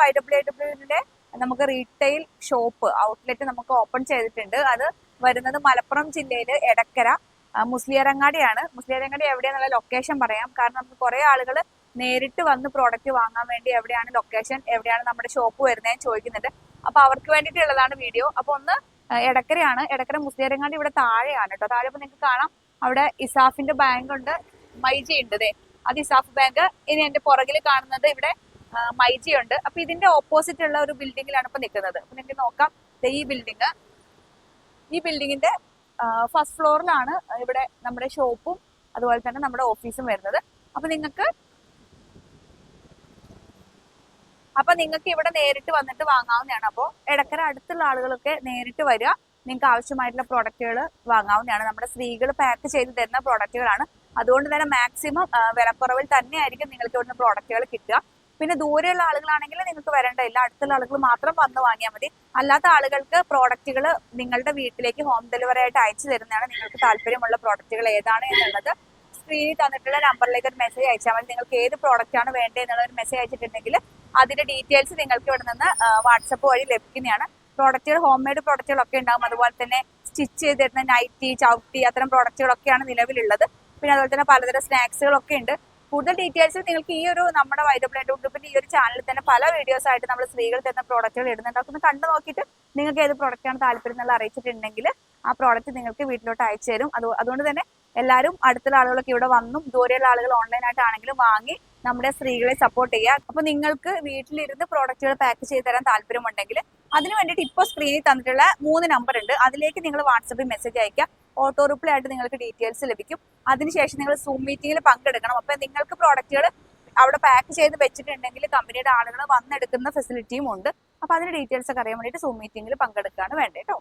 Y W ഡബ്ല്യുവിന്റെ നമുക്ക് retail shop outlet നമുക്ക് ഓപ്പൺ ചെയ്തിട്ടുണ്ട്. അത് വരുന്നത് മലപ്പുറം ജില്ലയിൽ എടക്കര മുസ്ലിയരങ്ങാടിയാണ്. മുസ്ലിയരങ്ങാടി എവിടെയാന്നുള്ള ലൊക്കേഷൻ പറയാം. കാരണം നമുക്ക് കുറെ ആളുകൾ നേരിട്ട് വന്ന് പ്രോഡക്റ്റ് വാങ്ങാൻ വേണ്ടി എവിടെയാണ് ലൊക്കേഷൻ എവിടെയാണ് നമ്മുടെ ഷോപ്പ് വരുന്നതെന്ന് ചോദിക്കുന്നുണ്ട്. അപ്പൊ അവർക്ക് വേണ്ടിയിട്ടുള്ളതാണ് വീഡിയോ അപ്പൊ ഒന്ന് എടക്കരയാണ്. എടക്കര മുസ്ലിയരങ്ങാടി ഇവിടെ താഴെയാണ് കേട്ടോ. താഴെ ഇപ്പൊ നിങ്ങൾക്ക് കാണാം. അവിടെ ഇസാഫിന്റെ ബാങ്ക് ഉണ്ട്. മൈജി ഉണ്ട് ദേ. അത് ഇസാഫ് ബാങ്ക് ഇനി എന്റെ പുറകിൽ കാണുന്നത് ഇവിടെ മൈജി ഉണ്ട് അപ്പൊ ഇതിന്റെ ഓപ്പോസിറ്റ് ഉള്ള ഒരു ബിൽഡിങ്ങിലാണ് ഇപ്പൊ നിൽക്കുന്നത് അപ്പൊ നിങ്ങൾക്ക് നോക്കാം. ഈ ബിൽഡിംഗ് ഈ ബിൽഡിങ്ങിന്റെ ഫസ്റ്റ് ഫ്ലോറിലാണ് ഇവിടെ നമ്മുടെ ഷോപ്പും അതുപോലെ തന്നെ നമ്മുടെ ഓഫീസും വരുന്നത്. അപ്പൊ നിങ്ങൾക്ക് അപ്പൊ നിങ്ങൾക്ക് ഇവിടെ നേരിട്ട് വന്നിട്ട് വാങ്ങാവുന്നതാണ്. അപ്പോൾ ഇടക്കര അടുത്തുള്ള ആളുകളൊക്കെ നേരിട്ട് വരിക. നിങ്ങൾക്ക് ആവശ്യമായിട്ടുള്ള പ്രോഡക്റ്റുകൾ വാങ്ങാവുന്നതാണ്. നമ്മുടെ സ്ത്രീകൾ പാക്ക് ചെയ്ത് തരുന്ന പ്രോഡക്റ്റുകളാണ് അതുകൊണ്ട് തന്നെ മാക്സിമം വിലക്കുറവിൽ തന്നെയായിരിക്കും നിങ്ങൾക്ക് ഇവിടുന്ന് പ്രോഡക്റ്റുകൾ കിട്ടുക. പിന്നെ ദൂരെയുള്ള ആളുകളാണെങ്കിൽ നിങ്ങൾക്ക് വരേണ്ടതില്ല അടുത്തുള്ള ആളുകൾ മാത്രം വന്ന് വാങ്ങിയാൽ മതി. അല്ലാത്ത ആളുകൾക്ക് പ്രോഡക്റ്റുകൾ നിങ്ങളുടെ വീട്ടിലേക്ക് ഹോം ഡെലിവറി ആയിട്ട് അയച്ചു തരുന്നതാണ് നിങ്ങൾക്ക് താല്പര്യമുള്ള പ്രോഡക്റ്റുകൾ ഏതാണ് എന്നുള്ളത്. സ്ക്രീനിൽ തന്നിട്ടുള്ള നമ്പറിലേക്ക് ഒരു മെസ്സേജ് അയച്ചാൽ മതി. നിങ്ങൾക്ക് ഏത് പ്രോഡക്റ്റ് ആണ് വേണ്ടത് എന്നുള്ള ഒരു മെസ്സേജ് അയച്ചിട്ടുണ്ടെങ്കിൽ അതിന്റെ ഡീറ്റെയിൽസ് നിങ്ങൾക്ക് ഇവിടെ നിന്ന് വാട്സപ്പ് വഴി ലഭിക്കുന്നതാണ്. പ്രോഡക്റ്റുകൾ ഹോം മെയ്ഡ് പ്രോഡക്റ്റുകളൊക്കെ ഉണ്ടാകും അതുപോലെ തന്നെ സ്റ്റിച്ച് ചെയ്തിരുന്ന നൈറ്റി ചവിട്ടി അത്തരം പ്രോഡക്റ്റുകളൊക്കെയാണ് നിലവിലുള്ളത്. പിന്നെ അതുപോലെ തന്നെ പലതരം സ്നാക്സുകളൊക്കെ ഉണ്ട്. കൂടുതൽ ഡീറ്റെയിൽസ് നിങ്ങൾക്ക് ഈ ഒരു നമ്മുടെ വൈഡബ്ലേറ്റ് ഗ്രൂപ്പിന്റെ ഈ ഒരു ചാനലിൽ തന്നെ പല വീഡിയോസ് ആയിട്ട് നമ്മൾ സ്ത്രീകൾ തരുന്ന പ്രോഡക്റ്റുകൾ ഇടുന്നുണ്ട്. അതൊന്ന് കണ്ടു നോക്കിയിട്ട് നിങ്ങൾക്ക് ഏത് പ്രോഡക്റ്റാണ് താല്പര്യം എന്നുള്ള അറിയിച്ചിട്ടുണ്ടെങ്കിൽ ആ പ്രോഡക്റ്റ് നിങ്ങൾക്ക് വീട്ടിലോട്ട് അയച്ചു തരും. അത് അതുകൊണ്ട് തന്നെ എല്ലാവരും അടുത്തുള്ള ആളുകളൊക്കെ ഇവിടെ വന്നും ദൂരെയുള്ള ആളുകൾ ഓൺലൈനായിട്ടാണെങ്കിലും വാങ്ങി നമ്മുടെ സ്ത്രീകളെ സപ്പോർട്ട് ചെയ്യുക. അപ്പൊ നിങ്ങൾക്ക് വീട്ടിലിരുന്ന് പ്രോഡക്റ്റുകൾ പാക്ക് ചെയ്ത് തരാൻ താല്പര്യമുണ്ടെങ്കിൽ അതിനു വേണ്ടിയിട്ട് ഇപ്പോൾ സ്ക്രീനിൽ തന്നിട്ടുള്ള മൂന്ന് നമ്പർ ഉണ്ട്. അതിലേക്ക് നിങ്ങൾ വാട്സപ്പിൽ മെസ്സേജ് അയക്കുക ഓട്ടോ റിപ്ലൈ ആയിട്ട് നിങ്ങൾക്ക് ഡീറ്റെയിൽസ് ലഭിക്കും. അതിനുശേഷം നിങ്ങൾ സൂം മീറ്റിംഗിൽ പങ്കെടുക്കണം. അപ്പൊ നിങ്ങൾക്ക് പ്രോഡക്റ്റുകൾ അവിടെ പാക്ക് ചെയ്ത് വെച്ചിട്ടുണ്ടെങ്കിൽ കമ്പനിയുടെ ആളുകൾ വന്നെടുക്കുന്ന ഫെസിലിറ്റിയും ഉണ്ട്. അപ്പൊ അതിന്റെ ഡീറ്റെയിൽസ് ഒക്കെ അറിയാൻ വേണ്ടിയിട്ട് സൂം മീറ്റിംഗിൽ പങ്കെടുക്കുകയാണ് വേണ്ടത് കേട്ടോ.